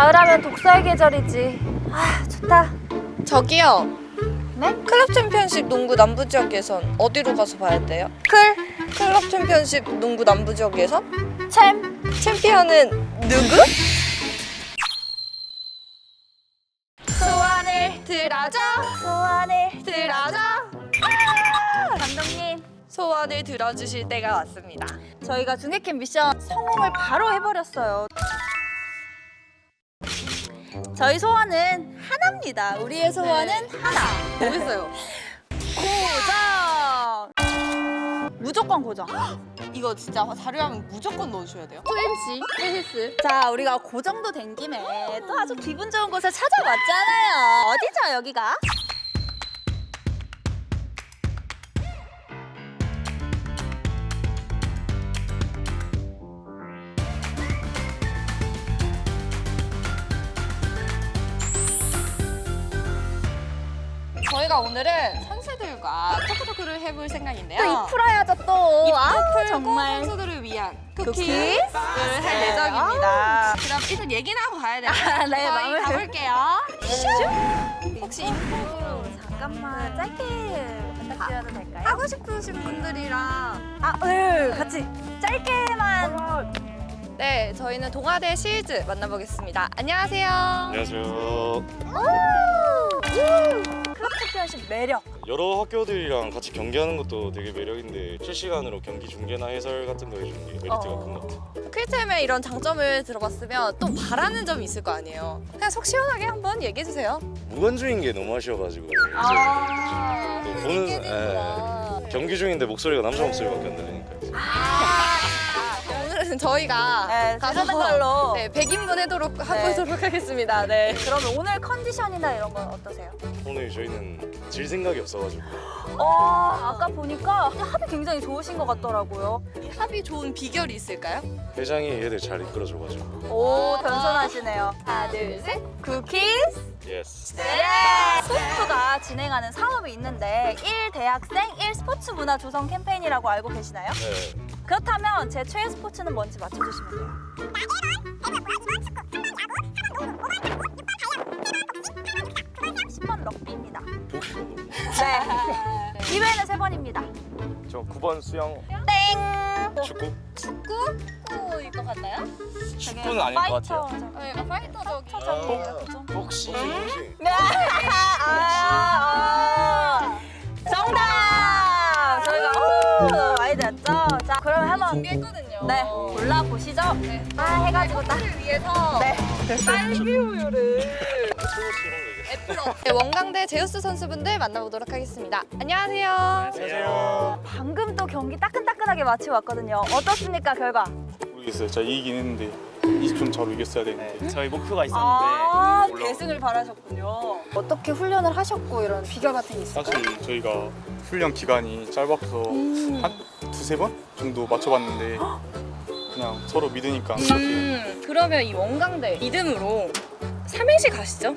가을하면 독서의 계절이지. 아, 좋다. 저기요. 네? 클럽 챔피언십 농구 남부 지역 예선 어디로 가서 봐야 돼요? 클 클럽 챔피언십 농구 남부 지역 예선? 챔. 챔피언은 누구? 소원을 들어줘 소원을 들어줘 감독님. 소원을 들어주실 때가 왔습니다. 저희가 중계캠 미션 성공을 바로 해버렸어요. 저희 소원은 하나입니다. 우리의 소원은 하나. 뭐겠어요? 고정. 무조건 고정. 이거 진짜 자료하면 무조건 넣어주셔야 돼요. 또 MC 테니스. 자, 우리가 고정도 된 김에 또 아주 기분 좋은 곳을 찾아왔잖아요. 어디죠, 여기가? 저희가 오늘은 선수들과 토크토크를 해볼 생각인데요. 또이 풀어야죠, 또. 아, 풀고 정말. 선수들을 위한 쿠키를 쿠키를 할 네. 예정입니다. 그럼 일단 얘기나 하고 가야 돼요. 아, 네, 저희 마음을- 가볼게요. 혹시 인터뷰로 잠깐만, 짧게 부탁드려도 될까요? 하고 싶으신 분들이랑 아, 네, 같이 짧게만. 네 저희는 동아대 시즈 만나보겠습니다. 안녕하세요. 안녕하세요. 클럽 챔피언십 매력. 여러 학교들이랑 같이 경기하는 것도 되게 매력인데 실시간으로 경기 중계나 해설 같은 거 해주는 게 메리트가 어. 큰 것 같아요. 퀴즈의 이런 장점을 들어봤으면 또 바라는 점이 있을 거 아니에요. 그냥 속 시원하게 한번 얘기해 주세요. 무관중인 게 너무 아쉬워가지고 아, 또 보는 예, 경기 중인데 목소리가 남자 목소리밖에 안 들리니까 오늘은 저희가 네, 가서 가서 걸로. 네, 100인분 해도록 네. 해보도록 하겠습니다. 네. 그러면 오늘 컨디션이나 이런 건 어떠세요? 오늘 저희는 질 생각이 없어가지고 어, 아까 보니까 합이 굉장히 좋으신 것 같더라고요. 합이 좋은 비결이 있을까요? 회장이 얘들 잘 이끌어줘가지고 오, 겸손하시네요. 하나, 둘, 셋. 쿠키스. 예스. 네. 소프가 진행하는 사업이 있는데 1 대학생 1 스포츠 문화 조성 캠페인이라고 알고 계시나요? 네. 그렇다면 제 최애 스포츠는 뭔지 맞춰주시면 돼요. 10번 럭비입니다. 네. 기회는 세 번입니다. 저 9번 수영 땡. 축구 축구? 축구일 것 같나요? 축구는 아닐 것 같아요. 어, 약간 파이터적인. 파이터적이에요. 그죠? 복싱 네. 아, 아. 정답. 준비했거든요. 네 골라 보시죠. 네. 아 해가지고 딱. 를 위해서 네. 딸기 우유를. 애플 네, 원광대 제우스 선수분들 만나보도록 하겠습니다. 안녕하세요. 안녕하세요. 방금 또 경기 따끈따끈하게 마치고 왔거든요. 어떻습니까 결과? 모르겠어요. 제가 이기긴 했는데 20점 저로 이겼어야 되는데 저희 목표가 있었는데 아 올라오- 대승을 바라셨군요. 어떻게 훈련을 하셨고 이런 비결 같은 게 있어요? 사실 저희가 훈련 기간이 짧아서 한 두세 번 정도 맞춰봤는데 그냥 서로 믿으니까 그렇게 음, 그러면 이 원광대 믿음으로 삼행시 가시죠.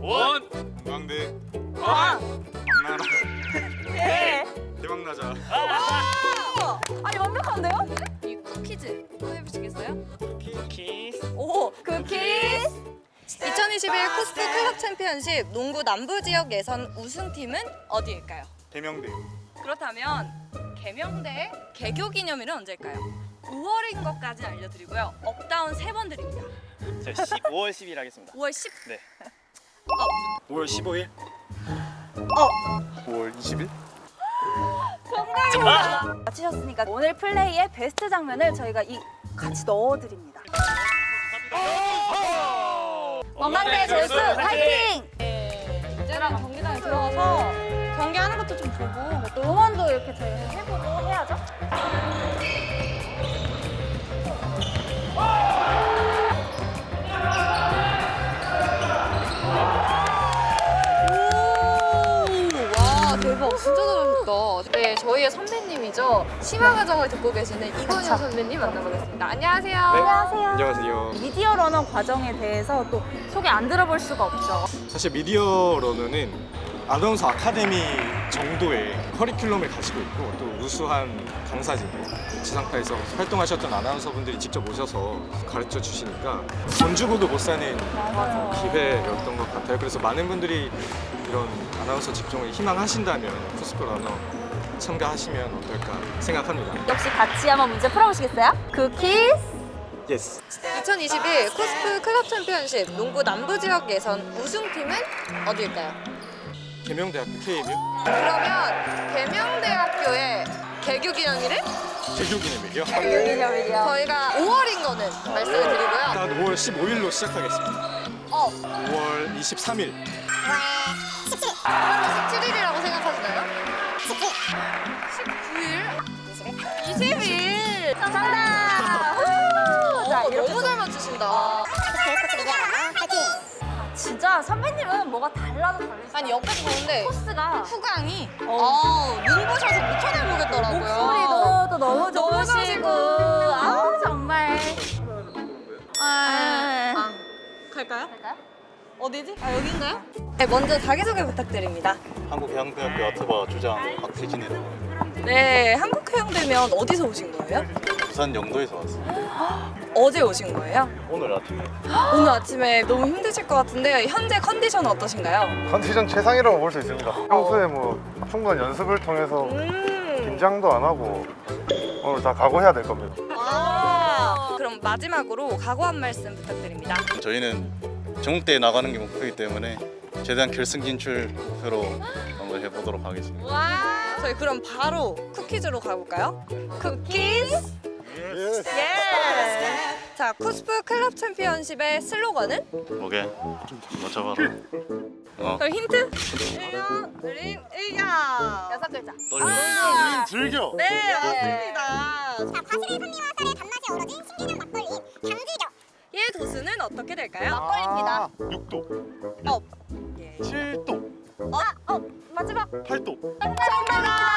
원! 건강대 아, 박나라 네. 대박나자 아니 완벽한데요? 이 쿠키즈 또 해보시겠어요? 키스 오, 쿠키즈. 2021 코스트 클럽 챔피언십 농구 남부 지역 예선 우승팀은 어디일까요? 대명대 그렇다면 개명대 개교 기념일은 언제일까요? 5월인 것까지 알려드리고요. 업다운 세 번 드립니다. 저 10, 5월 10일 하겠습니다 5월 10. 네 5월 15일 5월 20일 마치셨으니까 오늘 플레이의 베스트 장면을 저희가 이 같이 넣어드립니다. 원광대 제우스 화이팅! 이제는 경기장에 들어가서 경기하는 것도 좀 보고 또 응원도 이렇게 저희가 해보고 선배님이죠 심화 과정을 듣고 계시는 이건희 선배님 만나보겠습니다 안녕하세요 안녕하세요. 안녕하세요 미디어 러너 과정에 대해서 또 소개 안 들어볼 수가 없죠. 사실 미디어 러너는 아나운서 아카데미 정도의 커리큘럼을 가지고 있고 또 우수한 강사진 지상파에서 활동하셨던 아나운서분들이 직접 오셔서 가르쳐 주시니까 돈 주고도 못 사는 기회였던 것 같아요. 그래서 많은 분들이 이런 아나운서 직종을 희망하신다면 코스프 러너 참가하시면 어떨까 생각합니다. 역시 같이 한번 문제 풀어보시겠어요? 쿠키스 예스. 2021 코스프 클럽 챔피언십 농구 남부 지역 예선 우승팀은 어디일까요? 계명대학교 KMU 그러면 계명대학교의 개교 기념일은 개교기념일이요. 기념일이요. 저희가 5월인 거는 말씀을 드리고요. 일단 5월 15일로 시작하겠습니다. 어, 5월 23일 그러면 17 정답! 후! 자, 오, 이렇게 너무 잘 맞추신다. 진짜 선배님은 뭐가 달라도 다르시죠? 아니, 옆에 보는데 코스가 후광이 어, 눈부셔서 못 쳐다보겠더라고요. 목소리도 또 너무 너무 좋으시고 좋으시고. 아 정말 아, 아, 갈까요? 어디지? 아, 여긴가요? 네, 먼저 자기소개 부탁드립니다. 한국해양대학교 아트바 주장 박태진이라고 네, 한국해양 되면 어디서 오신 거예요? 부산 영도에서 왔습니다. 어제 오신 거예요? 오늘 아침에 오늘 아침에 너무 힘드실 것 같은데 현재 컨디션은 어떠신가요? 컨디션 최상이라고 볼 수 있습니다. 평소에 뭐 충분한 연습을 통해서 음. 긴장도 안 하고 오늘 다 각오해야 될 겁니다. 와. 그럼 마지막으로 각오 한 말씀 부탁드립니다. 저희는 전국대회 나가는 게 목표이기 때문에 최대한 결승 진출 목표로 한번 해보도록 하겠습니다. 와. 저희 그럼 바로 쿠키즈로 가볼까요? 쿠키즈. 예. 자, 코스프 클럽 챔피언십의 슬로건은? 뭐게? 맞춰봐라. 어. 그럼 힌트? 일년 느린 의견. 여섯 글자 아, 즐겨. 네, 맞습니다. 과실의 산미와 쌀의 단맛이 어우러진 신기한 막걸리 강지죠. 얘 도수는 어떻게 될까요? 막걸리입니다 6도, 어. 예. 7도, 어, 어 마지막 8도. 정답입니다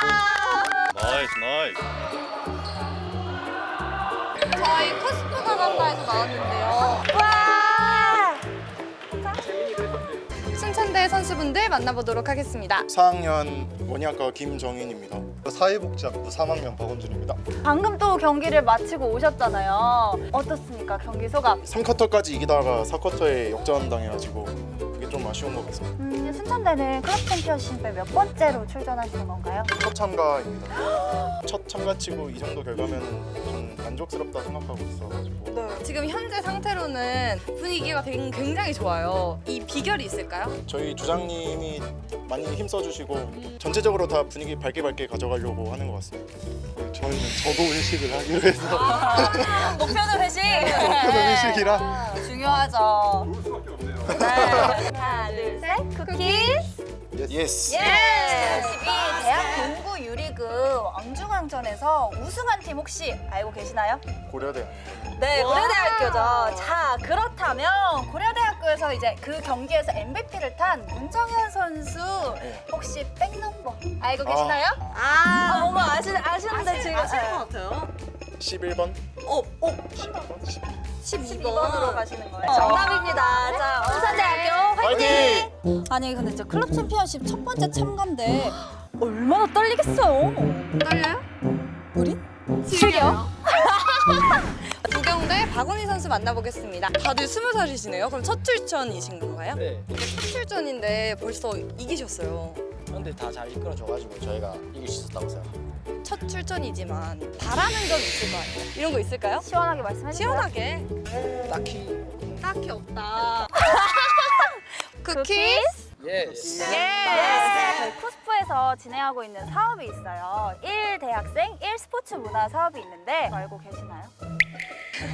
나이스 나이스. 저희 코스프가 간다에서 나왔는데요. 와 순천대 선수분들 만나보도록 하겠습니다. 4학년 원예학과 김정인입니다. 사회복지학부 3학년 박원준입니다. 방금 또 경기를 마치고 오셨잖아요 어떻습니까 경기 소감 3쿼터까지 이기다가 4쿼터에 역전당해가지고 그게 좀 아쉬운 것 같습니다. 음, 순천대는 클럽 챔피언십에 몇 번째로 출전하시는 건가요? 첫 참가입니다. 첫 참가치고 이 정도 결과면 좀 만족스럽다 생각하고 있어가지고 지금 현재 상태로는 분위기가 굉장히 좋아요. 이 비결이 있을까요? 저희 주장님이 많이 힘써주시고 전체적으로 다 분위기 밝게 밝게 가져가 려고 하는 것 같습니다. 저희는 저도 회식을 하기로 해서 목표는 회식 저도 회식이라 중요하죠 네. 하나 둘 셋 쿠키즈 예스. 예! 12 대학 농구 유리그 왕중왕전에서 우승한 팀 혹시 알고 계시나요? 고려대. 네, 고려대학교죠. 자, 그렇다면 고려대 학교에서 이제 그 경기에서 MVP를 탄 문정현 선수 혹시 백넘버 알고 계시나요? 아, 어머 아시 아시는데 지금 같아요. 11번. 어, 어, 11번. 12번으로 가시는 거예요. 정답입니다. 자, 온산대학교 화이팅! 아니 근데 저 클럽 챔피언십 첫 번째 참가인데 얼마나 떨리겠어요? 떨려요? 우리? 지금 요? 부경대 박원희 선수 만나보겠습니다. 다들 스무 살이시네요. 그럼 첫 출전이신 건가요? 네. 첫 출전인데 벌써 이기셨어요. 그런데 다 잘 이끌어줘가지고 저희가 이길 수 있었다고 생각합니다. 첫 출전이지만 바라는 점 있을 거 아니에요? 이런 거 있을까요? 시원하게 말씀해 주세요. 시원하게. 딱히 딱히 없다. 쿠키? 예스. 네, 저희 코스프에서 진행하고 있는 사업이 있어요. 1 대학생 1 스포츠 문화 사업이 있는데 알고 계시나요?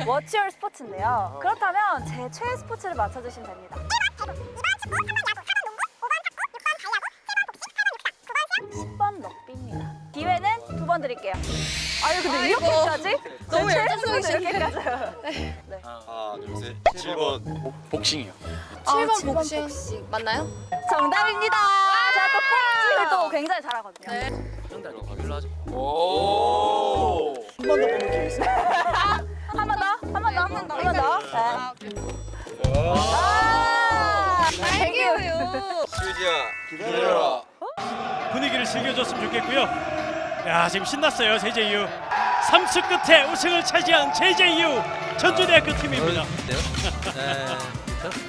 What's your 스포츠인데요. 그렇다면 제 최애 스포츠를 맞춰주시면 됩니다. 10번 럭비입니다. 기회는 두 번 드릴게요. 아유 근데 아이고. 이렇게까지? 너무 제 최애 열정적이신데. 스포츠 이렇게까지. 하나, 둘, 셋. 7번. 복싱이요. 7번 칠번 복싱. 맞나요? 정답입니다. 제가 또 펀치를 또 굉장히 잘하거든요. 네. 정답이 가길로 하죠. 오. 한 번 더 보는 기회 있어요. 한번 더, 한번 더. 네. 아, 오케이. 아, 알게요. 수지야, 기다려라. 분위기를 즐겨줬으면 좋겠고요. 야 지금 신났어요 이후. 삼수 끝에 우승을 차지한 JJU 전주대학교 팀입니다.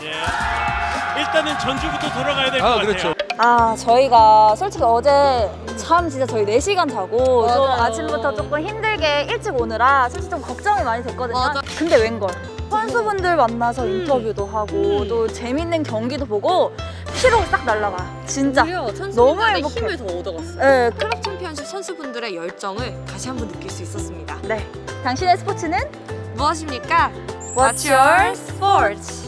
예. 일단은 전주부터 돌아가야 될 것 같아요. 아 저희가 솔직히 어제 잠 진짜 저희 4시간 자고 좀 맞아요. 아침부터 조금 힘들게 일찍 오느라 사실 좀 걱정이 많이 됐거든요 맞아. 근데 웬걸 선수분들 만나서 인터뷰도 하고 음. 또 재밌는 경기도 보고 피로가 싹 날라가 진짜 오히려 너무 선수분들의 행복해. 힘을 더 얻어갔어요. 네, 클럽 챔피언십 선수분들의 열정을 다시 한번 느낄 수 있었습니다. 네. 당신의 스포츠는 무엇입니까? What's your sports?